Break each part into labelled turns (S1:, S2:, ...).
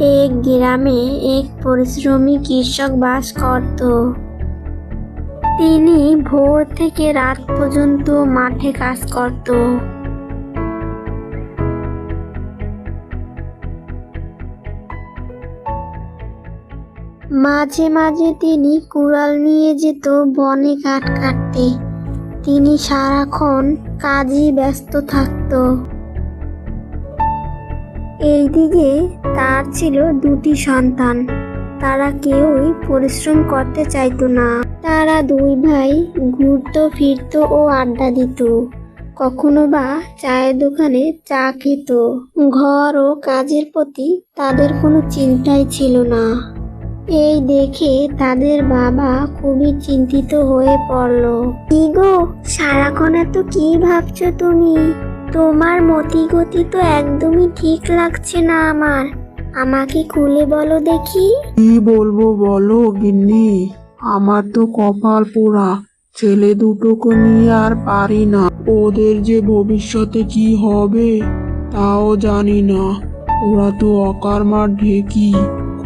S1: এক গ্রামে এক পরিশ্রমী কৃষক বাস করত। তিনি ভোর থেকে রাত পর্যন্ত মাঠে কাজ করত। মাঝে মাঝে তিনি কুড়াল নিয়ে যেত বনে কাঠ কাটতে। তিনি সারাক্ষণ কাজে ব্যস্ত থাকতো। এইদিকে তার ছিল দুটি সন্তান। তারা কেউই পরিশ্রম করতে চাইতো না। তারা দুই ভাই ঘুরতো, ফিরতো ও আড্ডা দিত। কখনো বা চায়ের দোকানে চা খেত। ঘর ও কাজের প্রতি তাদের কোনো চিন্তাই ছিল না। এই দেখে তাদের বাবা খুবই চিন্তিত হয়ে পড়ল। কি গো, সারাক্ষণ এত কি ভাবছ তুমি? তোমার মতি গতি তো একদমই ঠিক লাগছে না আমার। আমাকে খুলে বলো দেখি।
S2: কি বলব বলো, গিন্নি? আমার তো কপাল পোড়া। ছেলে দুটোকে নিয়ে আর পারি না। ওদের যে ভবিষ্যতে কি হবে, তাও জানি না। ওরা তো অকারমার ঢেকি।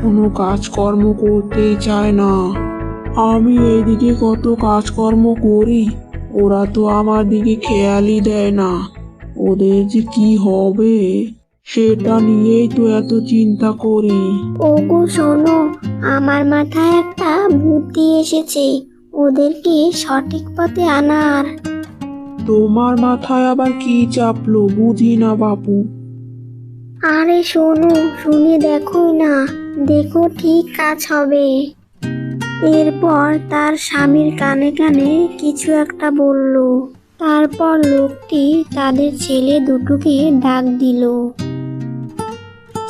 S2: কোনো কাজকর্ম করতেই চায় না। আমি এইদিকে কত কাজকর্ম করি, ওরা তো আমার দিকে খেয়ালই দেয় না। ওদের যে কি হবে সেটা নিয়েই তো এত চিন্তা করি।
S1: ওগো শোনো আমার মাথায় একটা বুদ্ধি এসেছে ওদেরকে সঠিক পথে আনার।
S2: তোমার মাথায় আবার কি চাপলো বুঝি না বাপু।
S1: আরে শোনো শুনে দেখোই না দেখো ঠিক কাজ হবে। এরপর তার স্বামীর কানে কানে কিছু একটা বলল। তারপর লোকটি তাদের ছেলে দুটোকে ডাক দিল।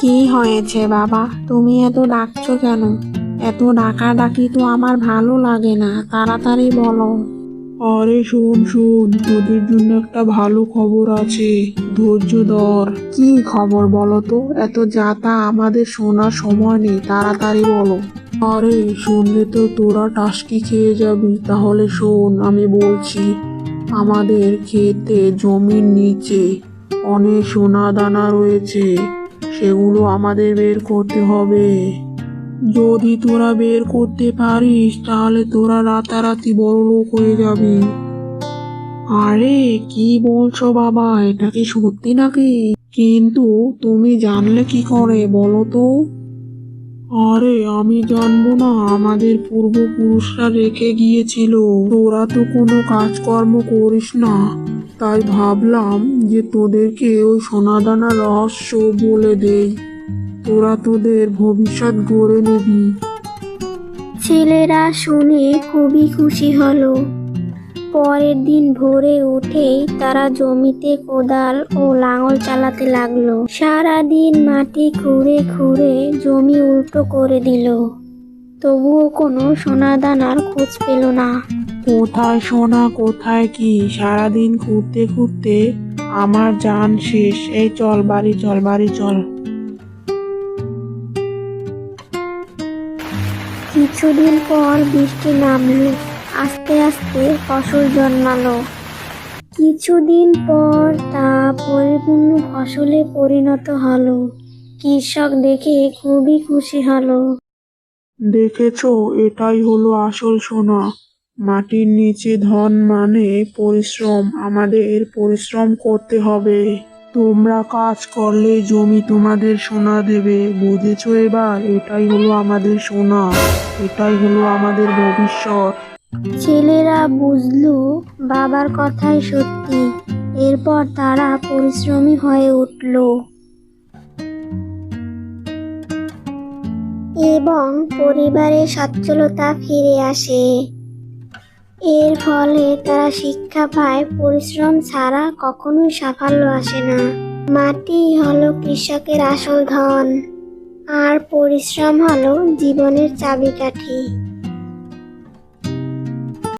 S3: কি হয়েছে বাবা? তুমি এত ডাকছো কেন? এত ডাকা ডাকি তো আমার ভালো লাগে না। তাড়াতাড়ি বলো।
S2: আরে শোন শোন তোদের জন্য একটা ভালো খবর আছে। ধৈর্য ধর।
S3: কি খবর বলো তো? এত যাতা আমাদের শোনার সময় নেই। তাড়াতাড়ি বলো।
S2: আরে শুনলে তো তোরা টাস্কি খেয়ে যাবি। তাহলে শোন আমি বলছি। আমাদের ক্ষেতে জমির নিচে অনেক সোনা দানা রয়েছে, সেগুলো আমাদের বের করতে হবে। যদি তোরা বের করতে পারিস, তাহলে তোরা রাতারাতি বড় লোক হয়ে যাবি। আরে, কি বলছো বাবা, এটা কি সত্যি নাকি? কিন্তু তুমি জানলে কি করে বলো তো? আরে, আমি জানব না আমাদের পূর্বপুরুষরা রেখে গিয়েছিল। তোরা তো কোনো কাজকর্ম করিস না। তাই ভাবলাম যে তোদেরকে ওই সোনাদানা রহস্য বলে দেই। তোরা তোদের ভবিষ্যৎ গড়ে নিবি।
S1: ছেলেরা শুনে খুবই খুশি হলো। পরের দিন ভোরে উঠেই তারা জমিতে কোদাল ও লাঙল চালাতে লাগল। সারা দিন মাটি খুঁড়ে খুঁড়ে জমি উল্টো করে দিল। তবুও কোনো সোনাদানার খোঁজ পেল না।
S2: কোথায় সোনা কোথায় কি? সারাদিন ঘুরতে ঘুরতে আমার জান শেষ। এই চল বাড়ি চল বাড়ি চল।
S1: কিছুদিন পর বৃষ্টি নামলো। আস্তে আস্তে ফসল জন্মালো। কিছুদিন পর তা পরিপূর্ণ ফসলে পরিণত হলো। কৃষক দেখে খুবই খুশি হলো।
S2: দেখেছ, এটাই হলো আসল সোনা। মাটির নিচে ধন মানে পরিশ্রম। আমাদের পরিশ্রম করতে হবে। তোমরা কাজ করলে জমি তোমাদের সোনা দেবে। বুঝেছ এবার? এটাই হলো আমাদের সোনা। এটাই হলো আমাদের ভবিষ্যৎ।
S1: ছেলেরা বুঝলো বাবার কথাই সত্যি। এরপর তারা পরিশ্রমী হয়ে উঠল। এবং পরিবারের সচ্ছলতা ফিরে আসে। এর ফলে তারা শিক্ষা পায়, পরিশ্রম ছাড়া কখনোই সাফল্য আসে না। মাটি হলো কৃষকের আসল ধন, আর পরিশ্রম হলো জীবনের চাবিকাঠি।